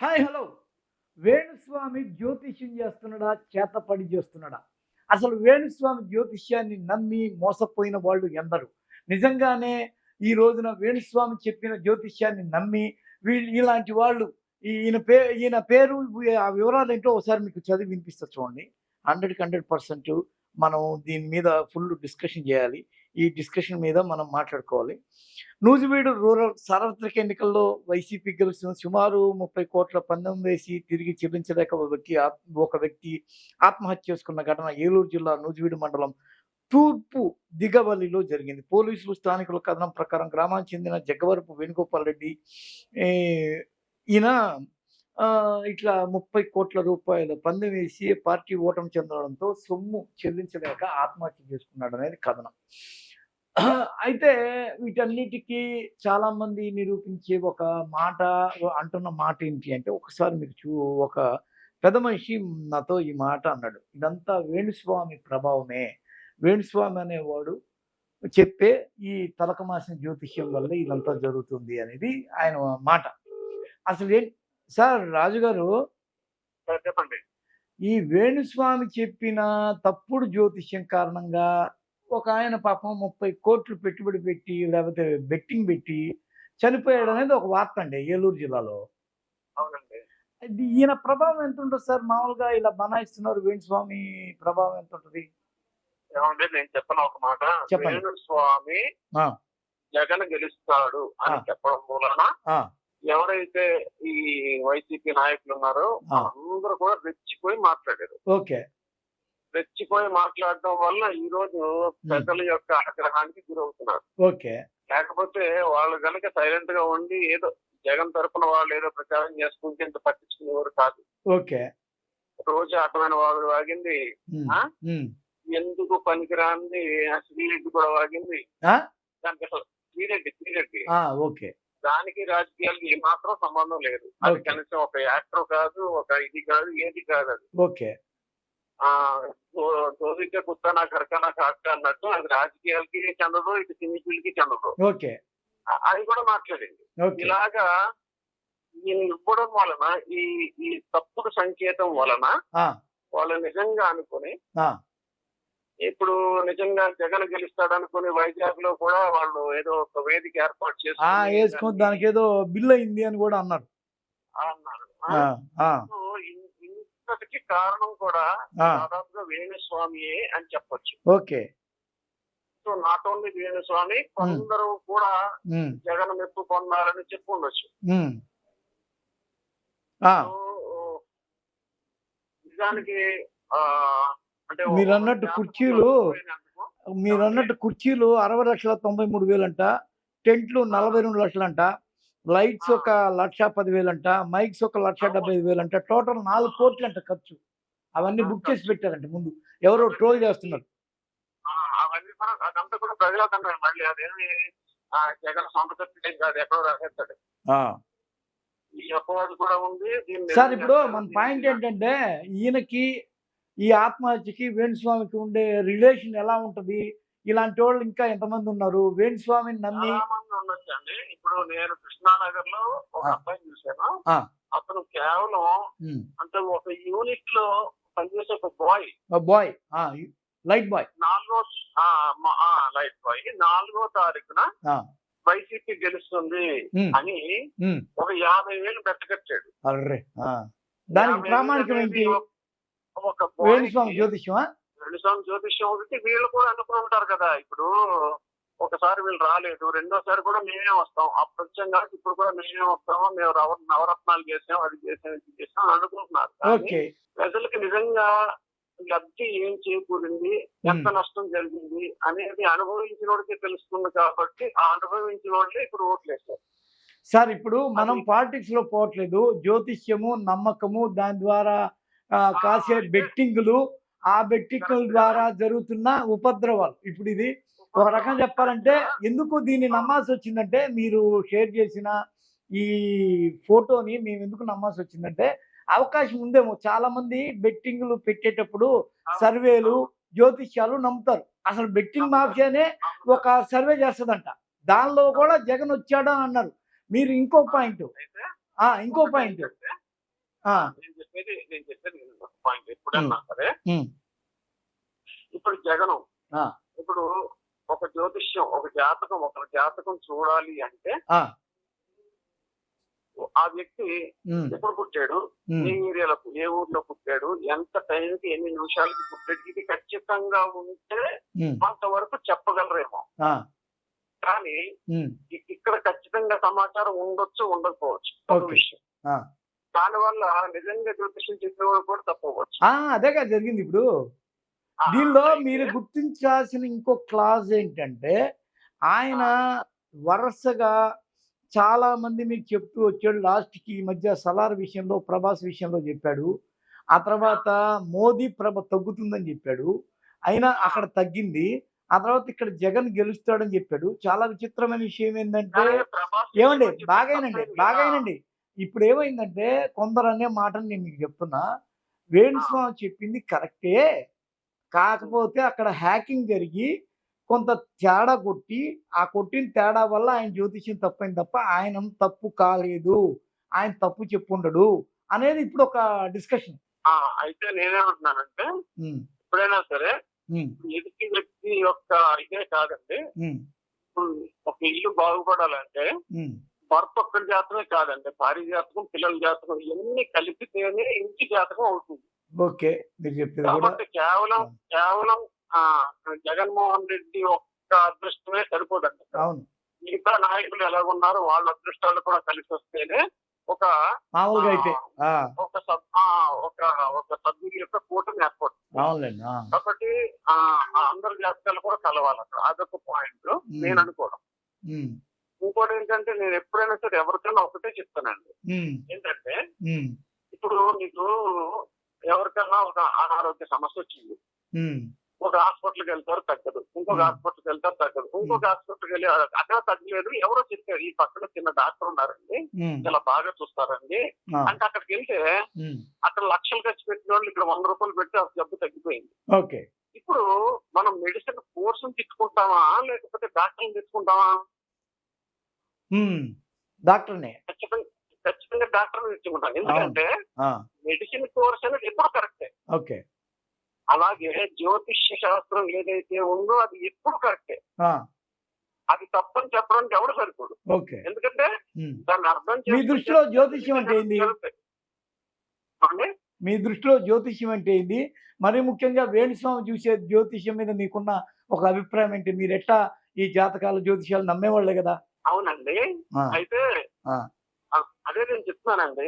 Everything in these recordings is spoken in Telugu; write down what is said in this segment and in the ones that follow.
Hi hello. వేణుస్వామి జ్యోతిష్యం చేస్తున్నాడా? చేతపడి చేస్తున్నాడా? అసలు వేణుస్వామి జ్యోతిష్యాన్ని నమ్మి మోసపోయిన వాళ్ళు ఎందరు? నిజంగానే ఈ రోజున వేణుస్వామి చెప్పిన జ్యోతిష్యాన్ని నమ్మి వీళ్ళు ఇలాంటి వాళ్ళు ఈయన పే ఈయన పేరు ఆ వివరాలు ఏంటో ఒకసారి మీకు చదివి వినిపిస్తా చూడండి. హండ్రెడ్కి హండ్రెడ్ పర్సెంట్ మనం దీని మీద ఫుల్ డిస్కషన్ చేయాలి. ఈ డిస్కషన్ మీద మనం మాట్లాడుకోవాలి. నూజివీడు రూరల్ సార్వత్రిక ఎన్నికల్లో వైసీపీ గెలిచిన సుమారు ముప్పై కోట్ల పందెం వేసి తిరిగి చెల్లించలేక ఒక వ్యక్తి ఒక వ్యక్తి ఆత్మహత్య చేసుకున్న ఘటన ఏలూరు జిల్లా నూజివీడు మండలం తూర్పు దిగవల్లిలో జరిగింది. పోలీసులు స్థానికుల కథనం ప్రకారం గ్రామానికి చెందిన జగ్గవరపు వేణుగోపాల్ రెడ్డి ఈయన ఇట్లా ముప్పై కోట్ల రూపాయలు పందెం వేసి పార్టీ ఓటమి చెందడంతో సొమ్ము చెల్లించలేక ఆత్మహత్య చేసుకున్నాడు అనేది కథనం. అయితే వీటన్నిటికీ చాలా మంది నిరూపించే ఒక మాట అంటున్న మాట ఏంటి అంటే ఒకసారి మీరు చూ ఒక పెద్ద మనిషి నాతో ఈ మాట అన్నాడు. ఇదంతా వేణుస్వామి ప్రభావమే. వేణుస్వామి అనేవాడు చెప్పే ఈ తలకమాసిన జ్యోతిష్యం వల్ల ఇదంతా జరుగుతుంది అనేది ఆయన మాట. అసలు ఏం సార్ రాజుగారు చెప్పండి. ఈ వేణుస్వామి చెప్పిన తప్పుడు జ్యోతిష్యం కారణంగా ఒక ఆయన పాపం ముప్పై కోట్లు పెట్టుబడి పెట్టి లేకపోతే బెట్టింగ్ పెట్టి చనిపోయాడు అనేది ఒక వార్త అండి ఏలూరు జిల్లాలో అవునండి ఈయన ప్రభావం ఎంత ఉంటుంది సార్ మామూలుగా ఇలా బనాయిస్తున్నారు వేణుస్వామి ప్రభావం ఎంత ఉంటుంది నేను చెప్పను ఒక మాట చెప్పండి. వేణు స్వామి ఆ. జగన్ గెలుస్తాడు అని. చెప్పడం మూలన ఎవరైతే ఈ వైసీపీ నాయకులు ఉన్నారో. అందరూ కూడా రెచ్చిపోయి మాట్లాడారు ఓకే రెచ్చిపోయి మాట్లాడడం వల్ల ఈ రోజు ప్రజల యొక్క ఆగ్రహానికి గురవుతున్నారు. ఓకే. లేకపోతే వాళ్ళు కనుక సైలెంట్గా ఉండి ఏదో జగన్ తరపున వాళ్ళు ఏదో ప్రచారం చేసుకుంటే ఇంత పట్టించుకునేవారు కాదు. ఓకే. రోజు అర్థమైన వాడు వాగింది. ఎందుకు పనికిరాంది? శ్రీరెడ్డి కూడా వాగింది. ఆ? దానికి అసలు శ్రీరెడ్డి శ్రీరెడ్డి. ఓకే. దానికి రాజకీయాలకి ఏమాత్రం సంబంధం లేదు. అది. కనీసం ఒక యాక్టర్ కాదు ఒక ఇది కాదు ఏది కాదు అది. ఓకే. ఆ తోదిక కుత్తనా కరకనా కాక అన్నట్టు అది రాజకీయాలకి చెందదు ఇటు సినీ ఫీల్డ్కి చెందదు. ఓకే. అది కూడా మాట్లాడింది. ఇలాగా ఈయన ఇవ్వడం వలన ఈ ఈ తప్పుడు సంకేతం వలన వాళ్ళు నిజంగా అనుకుని ఇప్పుడు నిజంగా జగన్ గెలుస్తాడు అనుకుని వైజాగ్లో కూడా వాళ్ళు ఏదో ఒక వేదిక ఏర్పాటు వేసుకొని దానికి ఏదో బిల్ అయింది అని కూడా అన్నారు. అన్నారు. ఇంతటికి కారణం కూడా దాదాపుగా వేణుస్వామియే అని చెప్పొచ్చు. Okay. So not only Venuswamy కొందరు కూడా జగన్ మెప్పు పొందాలని చెప్పి ఉండొచ్చు. నిజానికి అంటే మీరు అన్నట్టు కుర్చీలు మీరు అన్నట్టు కుర్చీలు అరవై లక్షల తొంభై మూడు వేలంట టెంట్లు నలభై రెండు లక్షలంట లైట్స్ ఒక లక్ష పదివేలంట మైక్స్ ఒక లక్ష డెబ్బై ఐదు వేలంట టోటల్ నాలుగు కోట్లు అంట ఖర్చు. అవన్నీ బుక్ చేసి పెట్టారంట ముందు. ఎవరో ట్రోల్ చేస్తున్నారు. సార్ ఇప్పుడు మన పాయింట్ ఏంటంటే ఈయనకి ఈ ఆత్మహత్యకి వేణుస్వామికి ఉండే రిలేషన్ ఎలా ఉంటది? ఇలాంటి వాళ్ళు ఇంకా ఎంతమంది ఉన్నారు? వేణుస్వామిని నమ్మి చాలా మంది ఉండొచ్చు అండి ఇప్పుడు నేను కృష్ణానగర్లో ఒక ఆ. అబ్బాయిని చూశాను. అతను కేవలం అంటే ఒక యూనిట్లో పనిచేసే ఒక బాయ్. బాయ్. Light boy. నాలుగో లైట్ బాయ్. నాలుగో తారీఖున. వైసీపీ గెలుస్తుంది అని ఒక యాభై వేలు బెట్టకట్టాడు. దానికి ప్రామాణికం ఏంటి? ఒక- జ్యోతిష్యమా? వేణుస్వామి జ్యోతిష్యం ఒకటి వీళ్ళు కూడా అనుకుని ఉంటారు కదా. ఇప్పుడు ఒకసారి వీళ్ళు రాలేదు రెండోసారి కూడా మేమే వస్తాం. అప్పుడు వచ్చాం కాబట్టి ఇప్పుడు కూడా మేమే వస్తాము మేము నవరత్నాలు చేసాం అది చేసాం ఇది చేసాం అని అనుకుంటున్నారు. ప్రజలకు నిజంగా లబ్ధి ఏం చేకూరింది ఎంత నష్టం జరిగింది అనేది అనుభవించిన వాడికి తెలుస్తుంది కాబట్టి ఆ అనుభవించిన వాళ్ళే ఇప్పుడు ఓట్లేస్తారు సార్ ఇప్పుడు మనం పాలిటిక్స్లో పోవట్లేదు. జ్యోతిష్యము నమ్మకము దాని ద్వారా కాసే బెట్టింగులు ఆ బెట్టింగుల ద్వారా జరుగుతున్న ఉపద్రవాలు ఇప్పుడు ఇది ఒక రకం చెప్పాలంటే ఎందుకు దీన్ని నమ్మాల్సి వచ్చిందంటే మీరు షేర్ చేసిన ఈ ఫోటోని మేము ఎందుకు నమ్మాల్సి వచ్చిందంటే అవకాశం ఉందేమో. చాలా మంది బెట్టింగ్లు పెట్టేటప్పుడు సర్వేలు జ్యోతిష్యాలు నమ్ముతారు. అసలు బెట్టింగ్ మాఫియానే ఒక సర్వే చేస్తుందంట. దానిలో కూడా జగన్ వచ్చాడు అని అన్నారు. మీరు ఇంకో పాయింట్. ఇంకో పాయింట్. నేను చెప్పేది నేను చెప్పేది పాయింట్ ఎప్పుడన్నా సరే. ఇప్పుడు జగనం. ఇప్పుడు ఒక జ్యోతిష్యం ఒక జాతకం ఒక జాతకం చూడాలి అంటే ఆ, వ్యక్తి ఎప్పుడు పుట్టాడు? ఏ ఏరియాలో ఏ ఊర్లో పుట్టాడు? ఎంత టైంకి ఎన్ని నిమిషాలకి పుట్టాడు? ఇది ఖచ్చితంగా ఉంటే కొంతవరకు చెప్పగలరేమో. కానీ ఇక్కడ ఖచ్చితంగా సమాచారం ఉండొచ్చు ఉండకపోవచ్చు. ఒక. విషయం. దానివల్ల నిజంగా జ్యోతిష్యం చెప్పేవాడు కూడా తప్పవచ్చు. అదేగా జరిగింది ఇప్పుడు. దీనిలో మీరు గుర్తించాల్సిన ఇంకో క్లాజ్ ఏంటంటే ఆయన వరుసగా చాలా మంది మీకు చెప్తూ వచ్చాడు. లాస్ట్కి ఈ మధ్య సలార్ విషయంలో ప్రభాస్ విషయంలో చెప్పాడు. ఆ తర్వాత మోదీ ప్రభ తగ్గుతుందని చెప్పాడు. అయినా అక్కడ తగ్గింది. ఆ తర్వాత ఇక్కడ జగన్ గెలుస్తాడని చెప్పాడు. చాలా విచిత్రమైన విషయం ఏంటంటే ఏమండి? బాగైనండి తప్పలేదు కదా. బాగైనండి ఇప్పుడు ఏమైందంటే కొందరు అనే మాటను నేను మీకు చెప్తున్నా. వేణుస్వామి చెప్పింది కరెక్టే. కాకపోతే అక్కడ హ్యాకింగ్ జరిగి కొంత తేడా కొట్టి ఆ కొట్టిన తేడా వల్ల ఆయన జ్యోతిష్యం తప్పైంది తప్ప ఆయన తప్పు కాలేదు. ఆయన తప్పు చెప్పుండడు అనేది ఇప్పుడు ఒక డిస్కషన్. అయితే నేనేమంటున్నానంటే ఎప్పుడైనా సరే ఎదుటి వ్యక్తి యొక్క ఇదే కాదండి. ఒక ఇల్లు బాగుపడాలంటే భర్త ఒక్కరి జాతకమే కాదండి. భార్య జాతకం పిల్లల జాతకం ఇవన్నీ కలిపితేనే ఇంటి జాతకం అవుతుంది. ఓకే. మీరు చెప్పేది కూడా కాబట్టి కేవలం కేవలం జగన్మోహన్ రెడ్డి ఒక్క అదృష్టమే సరిపోదండి. అవును. మిగతా నాయకులు ఎలాగున్నారో వాళ్ళ అదృష్టాలు కూడా కలిసి వస్తేనే ఒక మామూలుగా అయితే ఒక ఒక ఒక సభ్యుల యొక్క కూటమి ఏర్పడుతుంది. కాబట్టి అందరి జాతకాలు కూడా కలవాలి అక్కడ అదొక పాయింట్ నేను అనుకోవడం. ఇంకోటి ఏంటంటే నేను ఎప్పుడైనా సరే ఎవరికైనా ఒకటే చెప్తానండి. ఏంటంటే ఇప్పుడు నీకు ఎవరికైనా ఒక అనారోగ్య సమస్య వచ్చింది. ఒక హాస్పిటల్కి వెళ్తారు తగ్గదు. ఇంకొక. హాస్పిటల్కి వెళ్తారు తగ్గదు. ఇంకొక హాస్పిటల్కి వెళ్ళి అక్కడ తగ్గలేదు ఎవరో చెప్పారు ఈ పక్కన చిన్న డాక్టర్ ఉన్నారండి. చాలా బాగా చూస్తారండి. అంటే అక్కడికి వెళ్తే అక్కడ లక్షలు ఖర్చు పెట్టిన వాళ్ళు ఇక్కడ వంద రూపాయలు పెట్టి ఆ జబ్బు తగ్గిపోయింది. ఓకే. ఇప్పుడు మనం మెడిసిన్ కోర్సును తెచ్చుకుంటామా లేకపోతే డాక్టర్ని తెచ్చుకుంటామా డాక్టర్నే. ఖచ్చితంగా డాక్టర్ని తెచ్చుకుంటాం ఎందుకంటే మెడిసిన్ కోర్స్ అనేది ఎప్పుడు కరెక్టే. ఓకే. అలాగే జ్యోతిష్య శాస్త్రం ఏదైతే ఉందో అది ఎప్పుడు కరెక్టే. అది తప్పని చెప్పడానికి ఎవడు సరిపోదు ఓకే. ఎందుకంటే. దాన్ని అర్థం మీ దృష్టిలో జ్యోతిష్యం అంటే ఏంది? మీ దృష్టిలో జ్యోతిష్యం అంటే ఏంది? మరి ముఖ్యంగా వేణుస్వామి చూసే జ్యోతిష్యం మీద మీకున్న ఒక అభిప్రాయం ఏంటి? మీరు ఎట్టా ఈ జాతకాలు జ్యోతిష్యాలు నమ్మేవాళ్ళే కదా? అవునండి. అయితే అదే నేను చెప్తున్నానండి.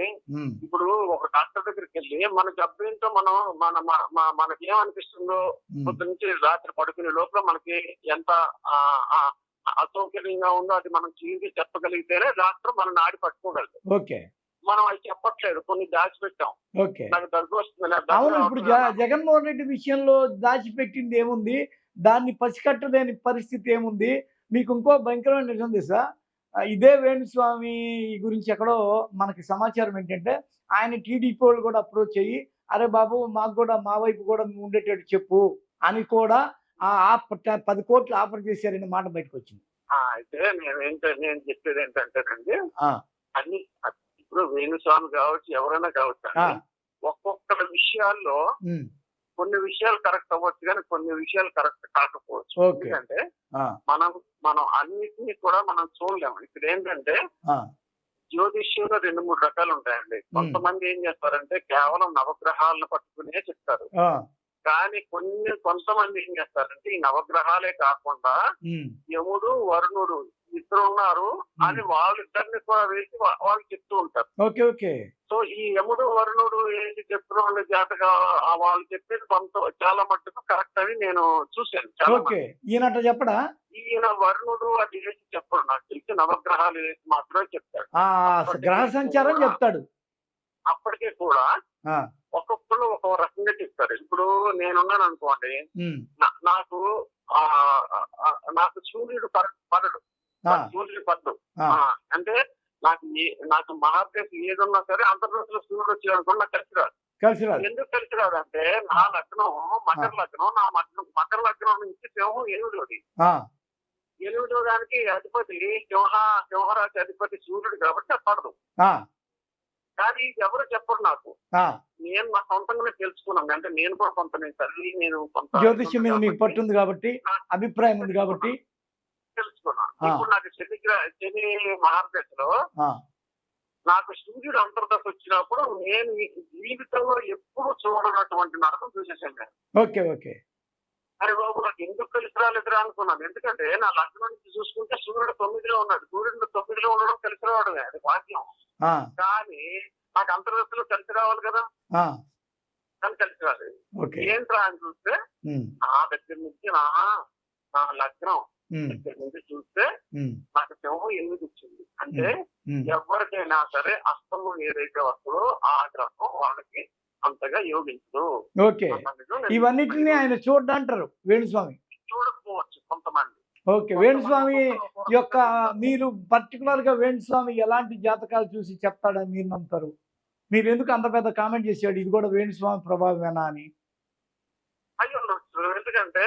ఇప్పుడు ఒక డాక్టర్ దగ్గరికి వెళ్ళి మన జబ్బు ఏంటో మనం మన మన- మన- మనకి ఏమనిపిస్తుందో పొద్దు నుంచి రాత్రి పడుకునే లోపల మనకి ఎంత అసౌకర్యంగా ఉందో అది మనం చీల్చి చెప్పగలిగితేనే డాక్టర్ మన నాడి పట్టుకోగలదు ఓకే. మనం అది చెప్పట్లేదు. కొన్ని దాచిపెట్టాం. ఓకే. నాకు దగ్గు వస్తుంది అవును ఇప్పుడు జగన్మోహన్ రెడ్డి విషయంలో దాచిపెట్టింది ఏముంది? దాన్ని పసికట్టలేని పరిస్థితి ఏముంది? మీకు ఇంకో భయంకరమైన నిజం తెలుసా ఇదే వేణుస్వామి గురించి ఎక్కడో మనకి సమాచారం ఏంటంటే ఆయన టీడీపీ వాళ్ళు కూడా అప్రోచ్ అయ్యి అరే బాబు మాకు కూడా మా వైపు కూడా ఉండేటట్టు చెప్పు అని కూడా ఆ పది కోట్లు ఆఫర్ చేశారనే మాట బయటకు వచ్చింది ఆ, అయితే నేను ఏంటంటే నేను చెప్పేది ఏంటంటేనండి. అన్ని ఇప్పుడు వేణుస్వామి కావచ్చు ఎవరైనా కావచ్చు. ఒక్కొక్క విషయాల్లో కొన్ని విషయాలు కరెక్ట్ అవ్వచ్చు కానీ కొన్ని విషయాలు కరెక్ట్ కాకపోవచ్చు. ఎందుకంటే మనం మనం అన్నిటినీ కూడా మనం చూడలేము. ఇప్పుడు ఏంటంటే జ్యోతిష్యంలో రెండు మూడు రకాలు ఉంటాయండి. కొంతమంది ఏం చేస్తారంటే కేవలం నవగ్రహాలను పట్టుకునే చెప్తారు. కానీ కొన్ని కొంతమంది ఏం చేస్తారంటే ఈ నవగ్రహాలే కాకుండా యముడు వరుణుడు ఇద్దరు ఉన్నారు. అని వాళ్ళిద్దరిని కూడా వేసి వాళ్ళు చెప్తూ ఉంటారు. Okay okay. సో ఈ యముడు వరుణుడు ఏంటి చెప్తున్న జాతగా వాళ్ళు చెప్పేది కొంత చాలా మట్టుకు కరెక్ట్ అని నేను చూశాను. చాలా ఓకే. ఈయనట చెప్పడా. ఈయన వరుణుడు అది వేసి చెప్పడు. నాకు తెలిసి నవగ్రహాలు వేసి మాత్రమే చెప్తాడు. గ్రహ సంచారం చెప్తాడు. అప్పటికే కూడా ఒక్కొక్కరు ఒక రకంగా చెప్తారు. ఇప్పుడు నేనున్నాను అనుకోండి నాకు నాకు సూర్యుడు పడ- పడడు సూర్యుడు పడ్డు అంటే నాకు నాకు మహాదేశ్ ఏదున్నా సరే ఆంధ్రప్రదేశ్లో సూర్యుడు వచ్చి అనుకున్నా కలిసి రాదు. కలిసి రాదు. ఎందుకు కలిసి రాదంటే నా లగ్నం మకర లగ్నం నా మగ్నం మకర లగ్నం నుంచి సింహం ఆ, ఎనిమిదో దానికి అధిపతి సింహ సింహరాశి అధిపతి సూర్యుడు కాబట్టి పడదు. కానీ ఎవరు చెప్పరు నాకు. నేను నా సొంతంగానే తెలుసుకున్నాను అంటే నేను కూడా కొంత నేను చదివి నేను కొంత జ్యోతిష్యం మీద మీకు పట్టుంది కాబట్టి అభిప్రాయం ఉంది కాబట్టి. తెలుసుకున్నాను. ఇప్పుడు నాకు శని శని మహాదశలో ఆ, నాకు సూర్యుడు అంతర్దశ వచ్చినప్పుడు నేను జీవితంలో ఎప్పుడు చూడనటువంటి నరకం చూసేసాను నేను. Okay okay. అరే బాబు నాకు ఎందుకు కలిసి రాలేదురా అనుకున్నాను. ఎందుకంటే నా లగ్నం నుంచి చూసుకుంటే సూర్యుడు తొమ్మిదిలో ఉన్నాడు. సూర్యుడు తొమ్మిదిలో ఉండడం కలిసి రావడమే. అది ఆ, కానీ నాకు అంతర్దశలో కలిసి రావాలి కదా. ఆ, కానీ కలిసి రాలేదు. ఏంట్రా అని చూస్తే నా దగ్గర నుంచి నా నా లగ్నం దగ్గర నుంచి చూస్తే నాకు సింహం ఎనిమిది వచ్చింది. అంటే. ఎవరికైనా సరే అస్తమం ఏదైతే వస్తుందో ఆ గ్రహం వాళ్ళకి అంతగా యోగించదు. ఓకే. ఇవన్నిటిని ఆయన చూడంటారు వేణుస్వామి. చూడకపోవచ్చు కొంతమంది. ఓకే. వేణుస్వామి యొక్క మీరు పర్టికులర్గా వేణుస్వామి ఎలాంటి జాతకాలు చూసి చెప్తాడని మీరు నమ్ముతారు? మీరు ఎందుకు అంత పెద్ద కామెంట్ చేశాడు? ఇది కూడా వేణుస్వామి ప్రభావమేనా అని. అయ్యో ఎందుకంటే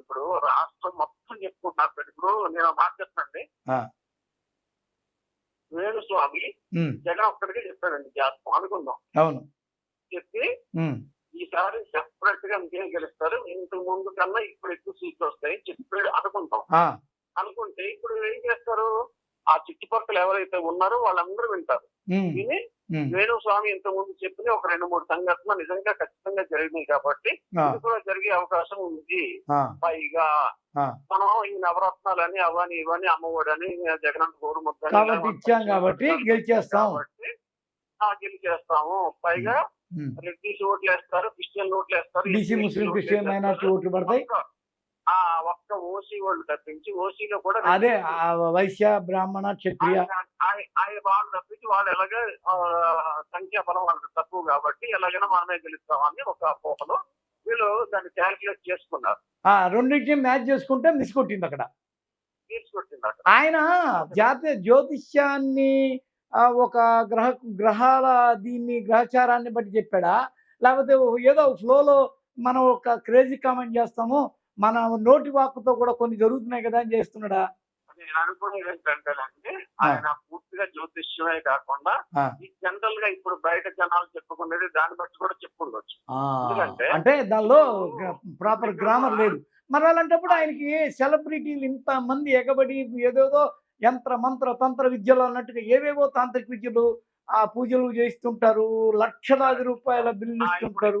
ఇప్పుడు రాష్ట్రం మొత్తం చెప్పుకుంటున్నారు ఇప్పుడు నేను ఒక మాట చెప్తానండి ఆ. వేణుస్వామి జగన్ ఒక్కడికే చెప్పాడండి జాతకం. అనుకుందాం. అవును. చెప్పి ఈసారి సెపరేట్గా ఇంకేం గెలుస్తారు ఇంతకు ముందు కన్నా ఇప్పుడు ఎక్కువ సీట్లు వస్తాయి చెప్పి అనుకుంటాం. అనుకుంటే ఇప్పుడు ఏం చేస్తారు? ఆ చుట్టుపక్కల ఎవరైతే ఉన్నారో వాళ్ళందరూ వింటారు. విని వేణుస్వామి ఇంత ముందు చెప్పిన ఒక రెండు మూడు సంఘటనలు నిజంగా ఖచ్చితంగా జరిగినాయి కాబట్టి ఇది కూడా జరిగే అవకాశం ఉంది. పైగా. మనం ఈ నవరత్నాలని అవని ఇవని అమ్మఒడని జగన్ గోరుముద్దని కాబట్టి గెలిచేస్తాం. గెలిచేస్తాము. పైగా. రెడ్డిస్ ఓట్లు వేస్తారు క్రిస్టియన్ ఓట్లు వేస్తారు బీసీ ఎస్సీ ముస్లిం ఓట్లు క్రిస్టియన్ వేస్తారు. మైనార్టీ ఓట్లు పడతాయి? ఒక్క- ఆ ఒక్క ఓసీ వాళ్ళు తప్పించి ఓసీలో కూడా అదే వైశ్య బ్రాహ్మణ క్షత్రియ వాళ్ళు తప్పించి వాళ్ళు ఎలాగ సంఖ్యాబలం వాళ్ళకి తక్కువ కాబట్టి ఎలాగైనా మనమే గెలుస్తామని ఒక అపోహలో వీళ్ళు దాన్ని క్యాల్కులేట్ చేసుకున్నారు. ఆ రెండింటిని మ్యాచ్ చేసుకుంటే మిస్ కొట్టింది అక్కడ. ఆయన జాతీయ జ్యోతిష్యాన్ని ఒక గ్రహ గ్రహాల దీన్ని గ్రహచారాన్ని బట్టి చెప్పాడా? లేకపోతే ఏదో ఫ్లోలో మనం ఒక క్రేజీ కామెంట్ చేస్తాము మన నోటి వాక్కుతో కూడా కొన్ని జరుగుతున్నాయి కదా అని చేస్తున్నాడా? నేను అండి ఆయన పూర్తిగా జ్యోతిష్యమే కాకుండా. ఈ జనరల్గా ఇప్పుడు బయట జనాలు చెప్పుకునేది దాన్ని బట్టి కూడా చెప్పుకుండొచ్చు ఆ, ఎందుకంటే అంటే దానిలో ప్రాపర్ గ్రామర్ లేదు. మరి అలాంటప్పుడు ఆయనకి సెలబ్రిటీలు ఇంత మంది ఎగబడి ఏదేదో యంత్ర మంత్ర తంత్ర విద్యలు అన్నట్టుగా ఏవేవో తాంత్రిక విద్యలు ఆ పూజలు చేస్తుంటారు లక్షలాది రూపాయల బిల్లు ఇస్తుంటారు.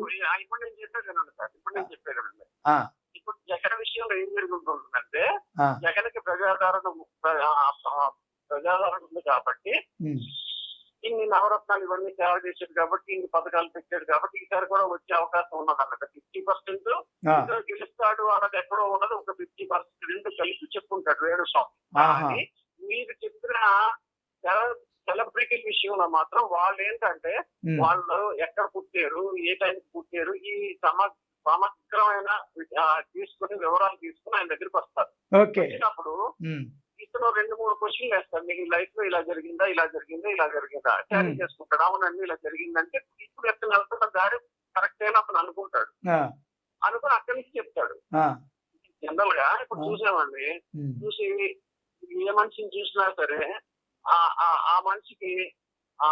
ఇప్పుడు- జగన్ విషయంలో ఏం జరుగుతుంటుందంటే ఆ. జగన్కి ప్రజాదరణ ప్రజాదరణ ఉంది కాబట్టి ఇన్ని నవరత్నాలు ఇవన్నీ సేవ చేశాడు కాబట్టి ఇన్ని పథకాలు పెట్టాడు కాబట్టి ఈసారి కూడా వచ్చే అవకాశం ఉన్నది అన్నమాట ఫిఫ్టీ పర్సెంట్ గెలుస్తాడు అన్నది ఎక్కడో ఉన్నది. ఒక ఫిఫ్టీ పర్సెంట్ రెండు కలిసి చెప్పుకుంటాడు వేణుస్వామి. మీరు చెప్పిన సెలబ్రిటీ విషయంలో మాత్రం వాళ్ళు ఏంటంటే వాళ్ళు ఎక్కడ పుట్టారు ఏ టైంకి పుట్టారు ఈ సమ సమగ్రమైన తీసుకుని వివరాలు తీసుకుని ఆయన దగ్గరికి వస్తారు. వచ్చినప్పుడు ఇతను రెండు మూడు క్వశ్చన్లు వేస్తాడు మీకు లైఫ్లో ఇలా జరిగిందా ఇలా జరిగిందా ఇలా జరిగిందా? క్యారీ. చేసుకుంటాడు? అవునండి ఇలా జరిగిందంటే ఇప్పుడు ఎక్కడ వెళ్తున్న దారి కరెక్ట్ అయినా అతను అనుకుంటాడు. అనుకుని అక్కడి నుంచి చెప్తాడు. జనరల్గా ఇప్పుడు. చూసామండి. చూసి ఏ మనిషిని చూసినా సరే ఆ మనిషికి ఆ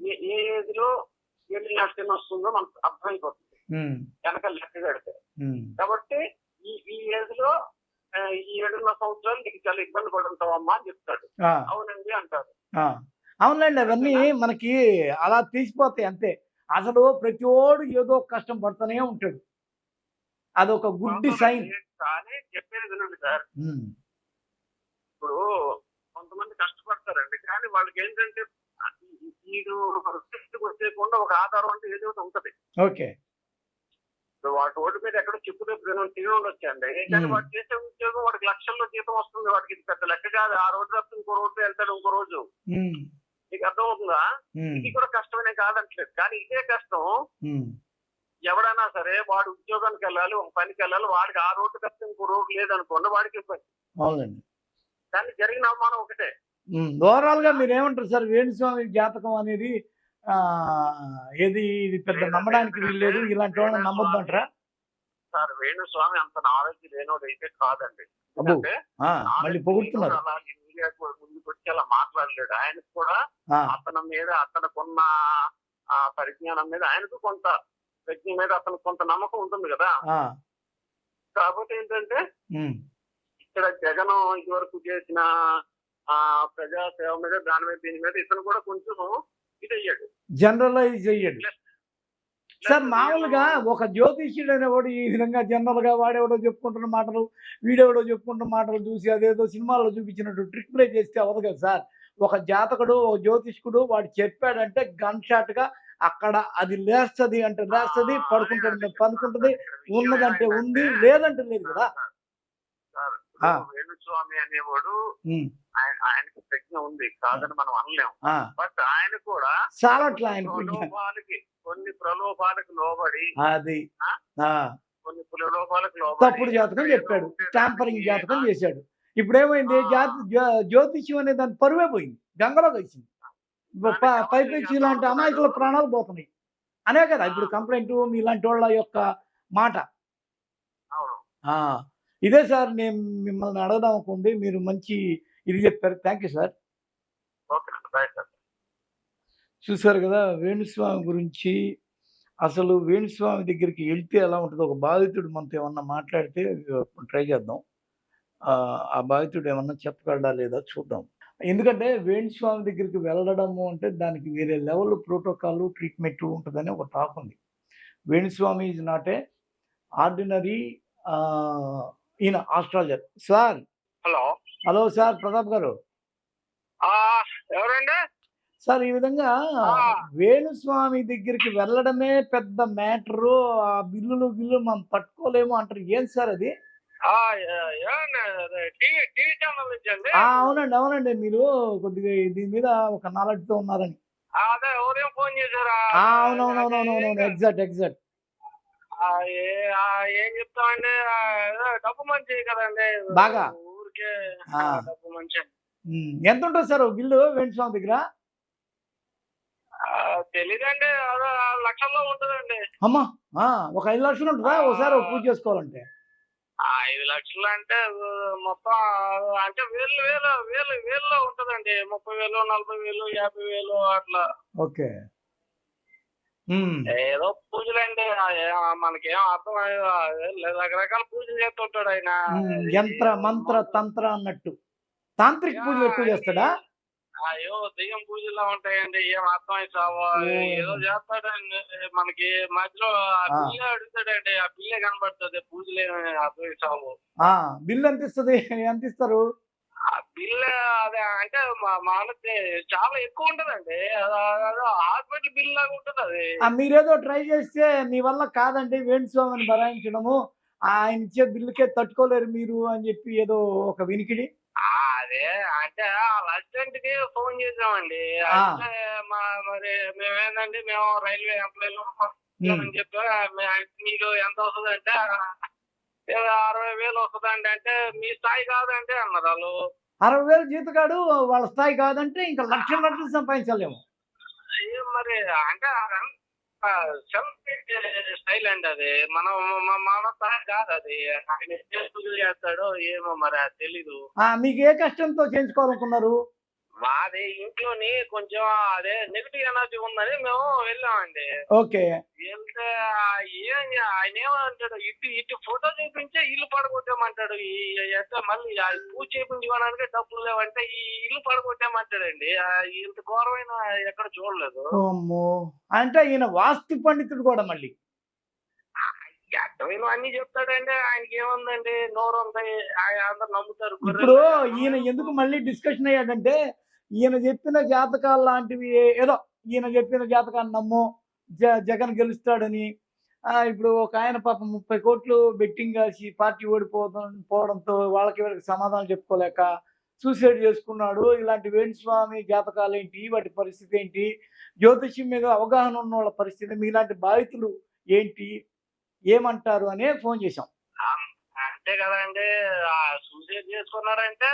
ఏ- ఏజ్లో ఎన్ని లక్షలు వస్తుందో మనకు అర్థమైపోతుంది. వెనక లెక్క ఉమ్, కాబట్టి ఈ ఈ ఏజ్లో ఈ ఏడున్నర సంవత్సరాలు నీకు చాలా ఇబ్బంది పడుతావమ్మా అని చెప్తాడు. అవునండి అంటారు. ఆ. అవునులేండి అవన్నీ మనకి అలా తీసిపోతాయి అంతే. అసలు ప్రతి ఓడు ఏదో కష్టం పడుతూనే ఉంటాడు. అదొక గుడ్ సైన్. కానీ చెప్పేది వినండి సార్. ఇప్పుడు కొంతమంది కష్టపడతారండి. కానీ వాళ్ళకి ఏంటంటే వీడు వచ్చేయకుండా ఒక ఆధారం అంటే ఏదో ఉంటది. ఓకే. వాటి రోడ్డు మీద ఎక్కడ చెప్పుదే తిరిగి ఉండొచ్చండి కానీ. వాడు చేసే ఉద్యోగం వాడికి లక్షల్లో జీతం వస్తుంది వాడికి. ఇది పెద్ద లెక్క కాదు. ఆ రోజు తప్ప ఇంకో రోజు వెళ్తాడు ఇంకో రోజు. నీకు అర్థమవుతుందా? ఇది కూడా కష్టమనే కాదంటలేదు. కానీ ఇదే కష్టం. ఎవడైనా సరే వాడు ఉద్యోగానికి వెళ్ళాలి ఒక పనికి వెళ్ళాలి వాడికి ఆ రోడ్డు తప్ప ఇంకో రోడ్డు లేదనుకోండి వాడికి ఇబ్బంది. కానీ జరిగిన అవమానం ఒకటే. ఓవరాల్గా మీరు ఏమంటారు సార్? వేణుస్వామి జాతకం అనేది ఆ ఏది ఇది పెద్ద నమ్మడానికి వీల్లేదు ఇలాంటి వాళ్ళని నమ్మొద్దు అంటారా? సార్ వేణుస్వామి అంత నాలెడ్జ్ లేనోడు అయితే కాదండి మళ్ళీ పొగుడుతున్నారు. ముందుకు వచ్చి అలా మాట్లాడలేడు. ఆయనకు కూడా అతని మీద అతనుకున్న ఆ పరిజ్ఞానం మీద ఆయనకు కొంత ప్రజ్ఞ మీద అతనికి కొంత నమ్మకం ఉంటుంది కదా. కాకపోతే ఏంటంటే ఇక్కడ జగన్ ఇదివరకు చేసిన ఆ ప్రజా సేవ మీద దాని మీద దీని మీద ఇతను కూడా కొంచెం ఇది అయ్యాడు. జనరలైజ్ చెయ్యడు సార్ మామూలుగా ఒక జ్యోతిష్యుడు అనేవాడు ఈ విధంగా జనరల్గా వాడెవడో చెప్పుకుంటున్న మాటలు వీడెవడో చెప్పుకుంటున్న మాటలు చూసి అదేదో సినిమాల్లో చూపించినట్టు ట్రిక్ ప్లే చేస్తే అవ్వదు కదా సార్. ఒక జాతకుడు ఒక జ్యోతిష్కుడు వాడు చెప్పాడంటే గన్ షాట్గా అక్కడ అది లేస్తది అంటే లేస్తది పడుకుంటుంది పడుకుంటది ఉన్నదంటే ఉంది లేదంటే లేదు కదా. వేణుస్వామి అనేవాడు ఆయనకి ప్రజ్ఞ ఉంది. కాదని మనం అనలేం. ఆ, బట్ ఆయన కూడా పుణ్యం. ప్రలోభాలకి కొన్ని ప్రలోభాలకు లోబడి అది. కొన్ని ప్రలోభాలకు లోబడి తప్పుడు జాతకం చెప్పాడు. ట్యాంపరింగ్ జాతకం చేశాడు. ఇప్పుడు ఏమైంది జాతి జ్యో- జ్యోతిష్యం అనే దాని పరువే పోయింది. గంగలో కలిసింది. పైపెచ్చి ఇలాంటి అమాయకుల ప్రాణాలు పోతున్నాయి. అనే కదా ఇప్పుడు కంప్లైంట్ మీలాంటి వాళ్ళ యొక్క మాట. అవును. ఆ, ఇదే సార్ నేను మిమ్మల్ని అడగదాం అనుకుంది. మీరు మంచి ఇది చెప్పారు. Thank you sir okay right sir. చూసారు కదా వేణుస్వామి గురించి. అసలు వేణుస్వామి దగ్గరికి వెళ్తే ఎలా ఉంటుందో? ఒక బాధితుడు మనతో ఏమన్నా మాట్లాడితే ట్రై చేద్దాం. ఆ, ఆ బాధితుడు ఏమన్నా చెప్పగలడా లేదా చూద్దాం. ఎందుకంటే వేణుస్వామి దగ్గరికి వెళ్ళడము అంటే దానికి వేరే లెవెల్ ప్రోటోకాల్ ట్రీట్మెంట్ ఉంటుందని ఒక టాక్ ఉంది. Venuswamy is not a ordinary ఈయన astrologer. Sir. Hello. Hello sir Pratap గారు. ఎవరండి? సార్ ఈ విధంగా. వేణుస్వామి దగ్గరికి వెళ్ళడమే పెద్ద మ్యాటరు. ఆ బిల్లులు బిల్లు మనం తట్టుకోలేము అంటారు. ఏం సార్ అది? అవునండి అవునండి. మీరు కొద్దిగా దీని మీద ఒక నాలెడ్జ్తో ఉన్నారని. అవునవునవునవునవును. Exact exact. ఏ- చెప్తామండి డబ్బు మంచి కదండి. బాగా. ఊరికే డబ్బు మంచి. ఎంత ఉంటుంది సార్ బిల్లు వేణుస్వామి దగ్గర? ఆ, తెలీదండి లక్షల్లో ఉంటుందండి. అమ్మా ఒక ఐదు లక్షలు ఉంటుందా? ఒకసారి ఒక పూజ చేసుకోవాలంటే. ఐదు లక్షలు అంటే మొత్తం అంటే వేలు వేలు వేలు వేల్లో ఉంటుందండి. ముప్పై వేలు నలభై వేలు యాభై వేలు అట్లా. ఓకే. ఏదో పూజలండి ఏ- ఆ, మనకేం అర్థం రకరకాల పూజలు చేస్తుంటాడు ఆయన. యంత్ర మంత్ర తంత్ర అన్నట్టు. తాంత్రిక పూజలు ఎక్కువ చేస్తాడా? అయ్యో దెయ్యం పూజలా ఉంటాయండి ఏం అర్థం. ఓ. ఏదో చేస్తాడండి మనకి మధ్యలో ఆ. పిల్ల అడుగుతాడండి ఆ పిల్లే కనబడుతుంది పూజలు ఏమి అర్థం ఆ, బిల్లు ఎంత ఇస్తుంది ఎంత ఇస్తారు? బిల్ అదే అంటే మా- మనకి చాలా ఎక్కువ ఉంటదండి. హాస్పిటల్ బిల్ లాగా ఉంటది అది మీరేదో ట్రై చేస్తే మీ వల్ల కాదండి వేణుస్వామిని భరాయించడము. ఆయన ఇచ్చే బిల్లుకే తట్టుకోలేరు మీరు అని చెప్పి ఏదో ఒక వినికిడి. అదే అంటే వాళ్ళ అసిస్టెంట్కి ఫోన్ చేసామండి. అంటే మరి మేమేందండి మేము రైల్వే ఎంప్లాయీలు. అని చెప్పి మీకు ఎంత వస్తుంది అంటే అరవై వేలు వస్తుందండి అంటే మీ స్థాయి కాదండి అన్నారు వాళ్ళు. అరవై వేలు జీతగాడు వాళ్ళ స్థాయి కాదంటే ఇంకా లక్షల లక్షలు సంపాదించలేము. మరి అంటే స్టైల్ అండి అది. మనం మ- మన స్థాయి కాదు అది. ఆయన చేస్తాడో ఏమో మరి అది తెలీదు. ఆ, మీకు ఏ కష్టంతో చేయించుకోవాలనుకున్నారు? మాది ఇంట్లోని కొంచెం అదే నెగిటివ్ ఎనర్జీ ఉందని మేము వెళ్ళామండి. ఓకే. వెళ్తే ఏం ఆయన ఏమంటాడు ఇటు ఇటు ఫోటో చూపించే ఇల్లు పడగొట్టామంటాడు. ఈ అంటే మళ్ళీ పూజ చేయించుకోవడానికి డబ్బులు లేవంటే ఈ ఇల్లు పడగొట్టామంటాడండి. ఇంత ఘోరమైన ఎక్కడ చూడలేదు. అంటే ఈయన వాస్తు పండితుడు కూడా మళ్ళీ. అర్థమైన అన్ని చెప్తాడండి. ఆయనకి ఏముందండి? నోరు ఆయన అందరు నమ్ముతారు. ఇప్పుడు ఈయన ఎందుకు మళ్ళీ డిస్కషన్ అయ్యాడంటే ఈయన చెప్పిన జాతకాలు లాంటివి ఏదో ఈయన చెప్పిన జాతకాన్ని నమ్ము జ జగన్ గెలుస్తాడని ఇప్పుడు ఒక ఆయన పాపం ముప్పై కోట్లు బెట్టింగ్ కాసి పార్టీ ఓడిపోవడం పోవడంతో వాళ్ళకి వీళ్ళకి సమాధానం చెప్పుకోలేక సూసైడ్ చేసుకున్నాడు. ఇలాంటి వేణుస్వామి జాతకాలు ఏంటి వాటి పరిస్థితి ఏంటి జ్యోతిష్యం మీద అవగాహన ఉన్న వాళ్ళ పరిస్థితి మీలాంటి బాధితులు ఏంటి ఏమంటారు అనే ఫోన్ చేశాం. అంతే కదండి సూసైడ్ చేసుకున్నారంటే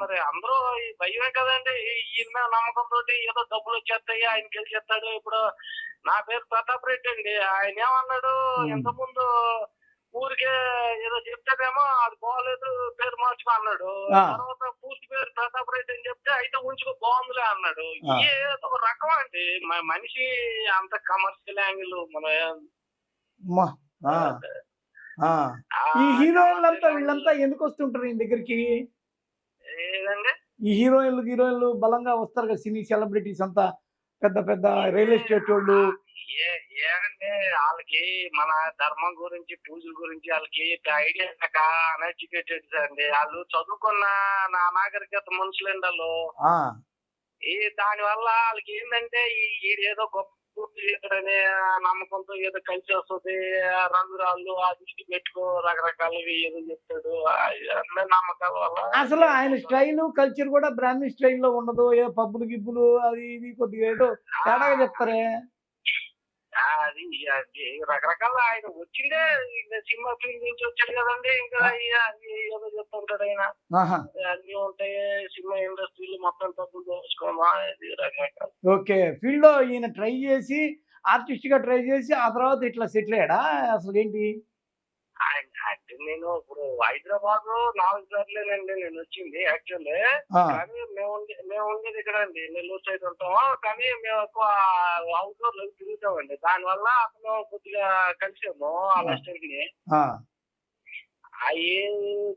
మరి అందరూ ఈ భయమే కదండి ఈయన మీద నమ్మకంతో ఏదో డబ్బులు వచ్చేస్తాయి ఆయన గెలిచేస్తాడు ఇప్పుడు నా పేరు ప్రతాప్ రెడ్డి అండి ఆయన ఏమన్నాడు Hmm. ఇంత ముందు ఊరికే ఏదో చెప్తేనేమో అది బాగోలేదు పేరు మార్చుకో అన్నాడు. తర్వాత పూర్తి పేరు ప్రతాప్ రెడ్డి అని చెప్తే అయితే ఉంచుకో బాగుందిలే అన్నాడు. ఏదో ఒక రకం అండి మనిషి అంత కమర్షియల్ యాంగిల్ మన. ఈ హీరోయిన్లంతా వీళ్ళంతా ఎందుకు వస్తుంటారు ఈయన దగ్గరికి ఈ హీరోయిన్లు హీరోయిన్లు బలంగా వస్తారు కదా సినీ సెలబ్రిటీస్ అంతా? పెద్ద పెద్ద రియల్ ఎస్టేట్ వాళ్ళు? ఏ- ఏమంటే వాళ్ళకి మన ధర్మం గురించి పూజల గురించి వాళ్ళకి ఐడియా లేక అన్ఎడ్యుకేటెడ్ అండి. వాళ్ళు చదువుకున్న నా నాగరికత మనుషులండి వాళ్ళు ఈ దాని వల్ల వాళ్ళకి ఏంటంటే ఈ- ఏదో గొప్ప పూర్తి చేస్తాడనే నమ్మకంతో ఏదో కలిసి వస్తుంది ఆ రంగురాళ్ళు ఆ దృష్టి పెట్టుకో రకరకాలవి ఏదో చెప్తాడు. ఆ నమ్మకాల వల్ల అసలు ఆయన స్టైల్ కల్చర్ కూడా బ్రాహ్మీ స్టైల్లో ఉండదు ఏదో పబ్బులు గిబ్బులు అది ఇది కొద్దిగా ఏదో తేడాగా చెప్తారే. అది అది రకరకాల ఆయన వచ్చిందే ఇంకా సినిమా ఫీల్డ్ నుంచి వచ్చాడు కదండి ఇంకా ఏదో చెప్తుంటాడు ఆయన. అన్ని ఉంటాయి సినిమా ఇండస్ట్రీలో మొత్తం డబ్బులు దోచుకోమా ఇది రకరకాల. ఓకే ఫీల్డ్లో ఈయన ట్రై చేసి ఆర్టిస్ట్గా ట్రై చేసి ఆ తర్వాత ఇట్లా సెటిల్ అయ్యాడా? అసలు ఏంటి? అంటే నేను ఇప్పుడు హైదరాబాద్ నాలుగు సార్లేనండి నేను వచ్చింది యాక్చువల్లీ ఆ, కానీ మేము మేము ఉండేది ఇక్కడ అండి నెల్లూరు సైడ్ ఉంటాము కానీ మేము ఎక్కువ అవుట్డోర్లో తిరుగుతామండి. దానివల్ల అతను కొద్దిగా కలిసాము వాళ్ళ స్టైల్ని ఆ, అవి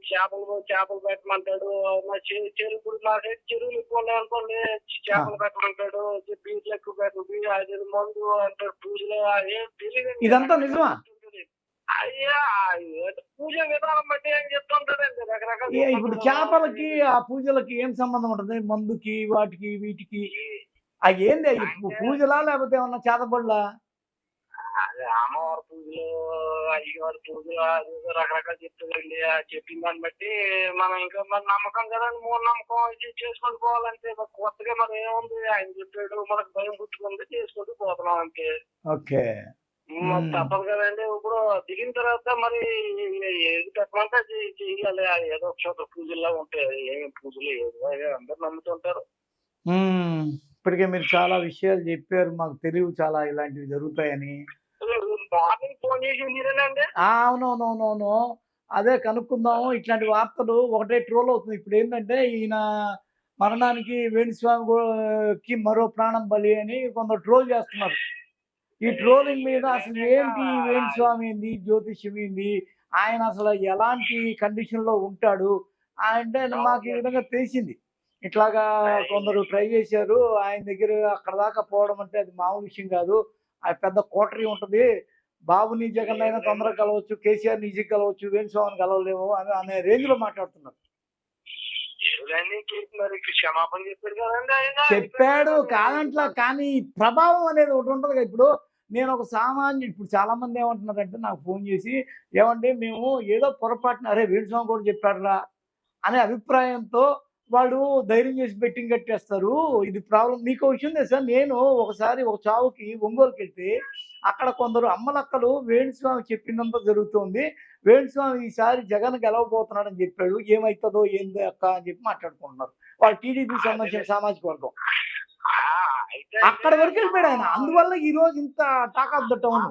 చేపలు చేపలు పెట్టమంటాడు మా చెరువు మా సైడ్ చెరువులు ఎక్కువ ఉన్నాయి అనుకోండి చేపలు పెట్టమంటాడు బీచ్లు ఎక్కువ పెట్టండి అది మందు అంటాడు పూజలు ఏం తెలియదు ఇదంతా నిజమా? పూజ విధానం బట్టి ఏం చెప్తుంటాడండి రకరకాల ఇప్పుడు చేపలకి ఆ పూజలకి ఏం సంబంధం ఉంటుంది? మందుకి వాటికి వీటికి? అవి? ఏంది పూజలా లేకపోతే ఏమన్నా చేతబడులా? అదే అమ్మవారి పూజలు అయ్యవారి పూజలు అది రకరకాలు చెప్తుందండి చెప్పిన దాన్ని బట్టి మనం ఇంకా మరి నమ్మకం కదండి. మూఢ నమ్మకం ఇది చేసుకొని పోవాలంటే కొత్తగా మరి ఏముంది? ఆయన చెప్పాడు మనకు భయం పుట్టుకుంది చేసుకుంటూ పోతున్నాం అంతే. ఓకే. తప్పదు కదండి. ఇప్పుడు దిగిన తర్వాత మరి చెయ్యాలి అది ఏదో చోట పూజల్లో ఉంటాయి ఏం పూజలు ఏదో అదే అందరు నమ్ముతుంటారు. మ్మ్. ఇప్పటికే మీరు చాలా విషయాలు చెప్పారు. మాకు తెలియవు చాలా ఇలాంటివి జరుగుతాయని. మార్నింగ్ ఫోన్ చేసి మీరేనండి ఆ, అవునవునవునవును. అదే కనుక్కుందాము. ఇట్లాంటి వార్తలు ఒకటే ట్రోల్ అవుతుంది. ఇప్పుడు ఏంటంటే ఈయన మరణానికి వేణుస్వామి గు- కి మరో ప్రాణం బలి అని కొందరు ట్రోల్ చేస్తున్నారు. ఈ ట్రోలింగ్ మీద అసలు ఏంటి ఈ వేణుస్వామి ఏంది జ్యోతిష్యం ఏంది ఆయన అసలు ఎలాంటి కండిషన్లో ఉంటాడు అంటే మాకు ఈ విధంగా తెలిసింది. ఇట్లాగా కొందరు ట్రై చేశారు ఆయన దగ్గర అక్కడ దాకా పోవడం అంటే అది మామూలు విషయం కాదు ఆ పెద్ద కోటరీ ఉంటది బాబుని జగన్ అయినా తొందరగా కలవచ్చు కేసీఆర్ నిజం కలవచ్చు వేణుస్వామిని కలవలేము అని అనే రేంజ్లో మాట్లాడుతున్నారు చెప్పాడు కాదంట్లా కానీ ప్రభావం అనేది ఒకటి ఉంటుంది కదా ఇప్పుడు. నేను ఒక సామాన్య ఇప్పుడు చాలా మంది ఏమంటున్నారంటే నాకు ఫోన్ చేసి ఏమంటే మేము ఏదో పొరపాటున అరే వేణుస్వామి కూడా చెప్పాడురా అనే అభిప్రాయంతో వాళ్ళు ధైర్యం చేసి బెట్టింగ్ కట్టేస్తారు. ఇది ప్రాబ్లం మీకు విషయం తెలుసా? నేను ఒకసారి ఒక చావుకి ఒంగోలుకి వెళ్తే అక్కడ కొందరు అమ్మలక్కలు వేణుస్వామి చెప్పిందంతా జరుగుతుంది. వేణుస్వామి ఈసారి జగన్ గెలవబోతున్నాడని చెప్పాడు. ఏమవుతుందో ఏందో అక్క అని చెప్పి మాట్లాడుకుంటున్నారు. వాళ్ళు టీడీపీ సంబంధించిన సామాజిక వర్గం. అక్కడ వరకు వెళ్ళిపోయాడు ఆయన. అందువల్ల ఈ రోజు ఇంత టాక్ ఆఫ్ ద టౌన్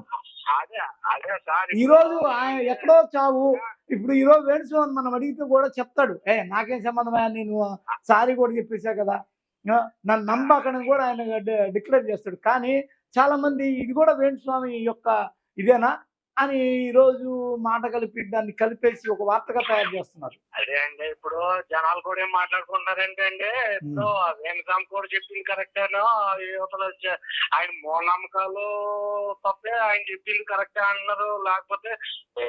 ఈ రోజు ఆయన ఎక్కడో చావు. ఇప్పుడు ఈ రోజు వేణుస్వామి మనం అడిగితే కూడా చెప్తాడు. ఏ నాకేం సంబంధమా? నేను సారీ కూడా చెప్పేశా కదా. నన్ను నమ్మకని కూడా ఆయన డిక్లేర్ చేస్తాడు. కానీ చాలా మంది ఇది కూడా వేణుస్వామి యొక్క ఇదేనా? అని ఈ రోజు మాట కలిపి దాన్ని కలిపేసి ఒక వార్తగా తయారు చేస్తున్నారు. అదే అండి ఇప్పుడు జనాలు కూడా ఏం మాట్లాడుకుంటున్నారంటే అండి ఇప్పుడు వెంకటాం కూడా చెప్పింది కరెక్టేనో యువతలు ఆయన మూఢనమ్మకాలు తప్పే ఆయన చెప్పింది కరెక్టే అంటున్నారు. లేకపోతే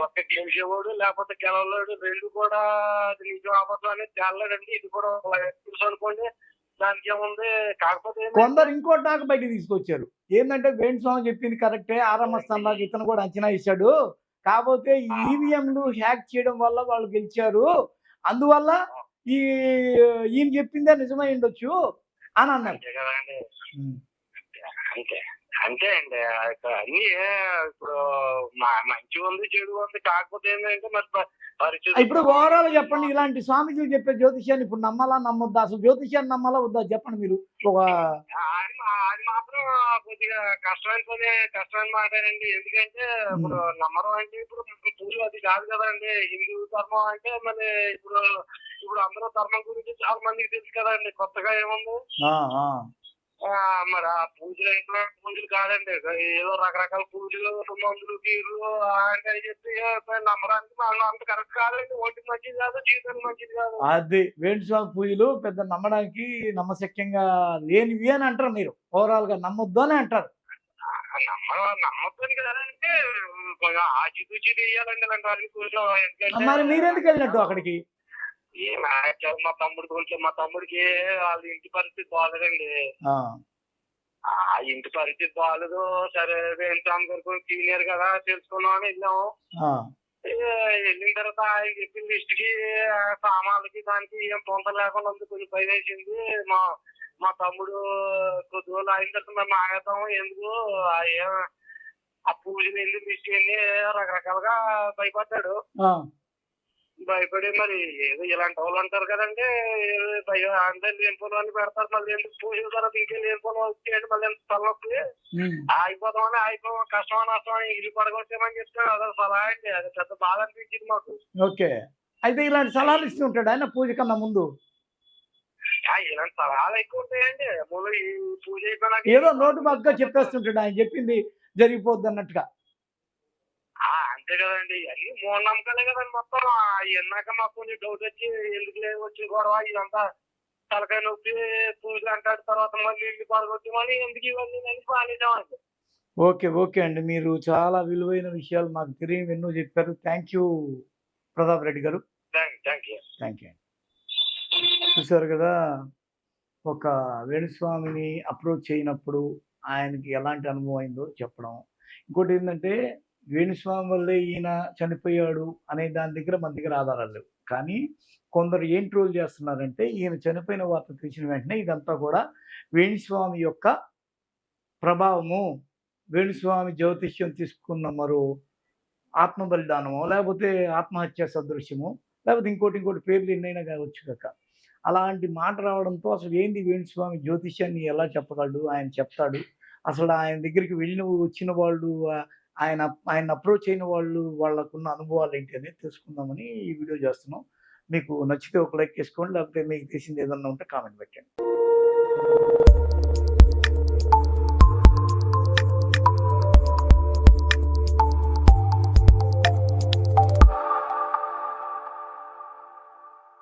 ఒక్క గెలిచేవాడు లేకపోతే గెలవలేడు రెండు కూడా అది నిజం అబద్ధం అనేది తేలలేదండి. ఇది కూడా తెలుసు అనుకోండి ఏముంది కాకపోతే కొందరు ఇంకో టాక్ బయట తీసుకొచ్చారు. ఏంటంటే వేణుస్వామి చెప్పింది కరెక్టే ఆర్ఎంఎస్ స్థానాలకు ఇతను కూడా అంచనా ఇచ్చాడు కాకపోతే ఈవీఎంలు హ్యాక్ చేయడం వల్ల వాళ్ళు గెలిచారు. అందువల్ల ఈ ఈయన చెప్పిందే నిజమై ఉండొచ్చు అని అన్నారు అంతే. అంతే అండి. అన్ని ఇప్పుడు మంచి ఉంది చెడు ఉంది కాకపోతే ఏంటంటే మరి ఇప్పుడు ఓవరాల్ చెప్పండి ఇలాంటి స్వామీజీలు చెప్పే జ్యోతిష్యాన్ని ఇప్పుడు నమ్మాలా నమ్మొద్దా? అసలు జ్యోతిష్యాన్ని నమ్మాలా వద్దా? చెప్పండి మీరు. ఒక అది మాత్రం కొద్దిగా కష్టమైన పని కష్టమైన మాటేనండి. ఎందుకంటే ఇప్పుడు నమ్మరం అంటే ఇప్పుడు పూలు అది కాదు కదండి. హిందూ ధర్మం అంటే మరి ఇప్పుడు ఇప్పుడు అందరూ ధర్మం గురించి చాలా మందికి తెలుసు కదండి. కొత్తగా ఏముంది? మరి ఆ పూజలు అయితే పూజలు కాదండి. ఏదో రకరకాల పూజలు మందులు అంటే అని చెప్పి నమ్మడానికి మనం అంత కరెక్ట్ కాదండి. ఒంటికి మంచిది కాదు జీవితానికి మంచిది కాదు. అది వేణుస్వామి పూజలు పెద్ద నమ్మడానికి నమ్మశక్యంగా లేనివి అని అంటారు మీరు. ఓవరాల్గా నమ్మొద్దు అని అంటారు మరి మీరెందుకు వెళ్ళినట్టు అక్కడికి? మా తమ్ముడు కొంచెం మా తమ్ముడికి వాళ్ళ ఇంటి పరిస్థితి బాగాలేదండి ఆ, ఇంటి పరిస్థితి బాగాలేదు సరే వెంకటామ్ గారు సీనియర్ కదా తెలుసుకున్నాం అని వెళ్ళాము వెళ్ళిన తర్వాత ఆయన చెప్పిన లిస్ట్కి సామాన్లకి దానికి ఏం పొంత లేకుండా ఉంది కొంచెం భయం వేసింది. మా మా తమ్ముడు కొద్ది రోజులు అయిన తర్వాత మేము ఆగతాం ఎందుకు? ఆ ఏ- ఆ పూజలు వెళ్ళి లిస్ట్ వెళ్ళి రకరకాలుగా భయపడ్డాడు. భయపడి మరి ఏదో ఇలాంటి వాళ్ళు అంటారు కదండి భయం. అంటే లేనిపోను అని పెడతారు మళ్ళీ ఎందుకు పూజల తర్వాత ఇంకేం లేనిపోను వచ్చేయండి మళ్ళీ ఎంత తలనొప్పి ఆగిపోతామని ఆగిపో కష్టమా నష్టమని ఇల్లు పడగొచ్చామని చెప్తాడు అదే సలహా అండి అది పెద్ద బాధ అనిపించింది మాకు. ఓకే. అయితే ఇలాంటి సలహాలు ఇస్తూ ఉంటాడు ఆయన పూజ కన్నా ముందు? ఇలాంటి సలహాలు ఎక్కువ ఉంటాయండి. ఈ పూజ అయిపోయినాక ఏదో నోటు బాగ్గా చెప్పేస్తుంటాడు. ఆయన చెప్పింది జరిగిపోద్ది అన్నట్టుగా. ఆ, అంతే కదండి. అన్ని మూఢనమ్మకాలే కదండి మొత్తం. ఆ, ఎన్నాక మాకు కొంచెం డౌట్ వచ్చి ఎందుకు లేదు వచ్చి గొడవ ఇదంతా తలకాయ నొప్పి పూజలు అంటాడు తర్వాత మళ్ళీ ఇల్లు పడగొట్టి మళ్ళీ ఎందుకు ఇవన్నీ అని పాలేసామండి ఓకే ఓకే అండి. మీరు చాలా విలువైన విషయాలు మాకు తెలియని ఎన్నో చెప్పారు. థ్యాంక్ యూ ప్రతాప్ రెడ్డి గారు. Thank thank you thank you చూసారు కదా ఒక వేణుస్వామిని అప్రోచ్ అయినప్పుడు ఆయనకి ఎలాంటి అనుభవం అయిందో చెప్పడం. ఇంకోటి ఏంటంటే వేణుస్వామి వల్లే ఈయన చనిపోయాడు అనే దాని దగ్గర మన దగ్గర ఆధారాలు లేవు. కానీ కొందరు ఏం ట్రోల్ చేస్తున్నారంటే ఈయన చనిపోయిన వార్త తెలిసిన వెంటనే ఇదంతా కూడా వేణుస్వామి యొక్క ప్రభావము వేణుస్వామి జ్యోతిష్యం తీసుకున్న మరో ఆత్మ బలిదానమో లేకపోతే ఆత్మహత్య సదృశ్యము లేకపోతే ఇంకోటి ఇంకోటి పేర్లు ఎన్నైనా కావచ్చు కాక. అలాంటి మాట రావడంతో అసలు ఏంది వేణుస్వామి జ్యోతిష్యాన్ని ఎలా చెప్పగలడు ఆయన చెప్తాడు. అసలు ఆయన దగ్గరికి వెళ్ళిన వచ్చిన వాళ్ళు ఆయన ఆయన అప్రోచ్ అయిన వాళ్ళు వాళ్ళకున్న అనుభవాలు ఏంటి అనేది తెలుసుకుందామని ఈ వీడియో చేస్తున్నాం. మీకు నచ్చితే ఒక లైక్ చేసుకోండి లేకపోతే మీకు తెలిసింది ఏదన్నా ఉంటే కామెంట్ పెట్టండి.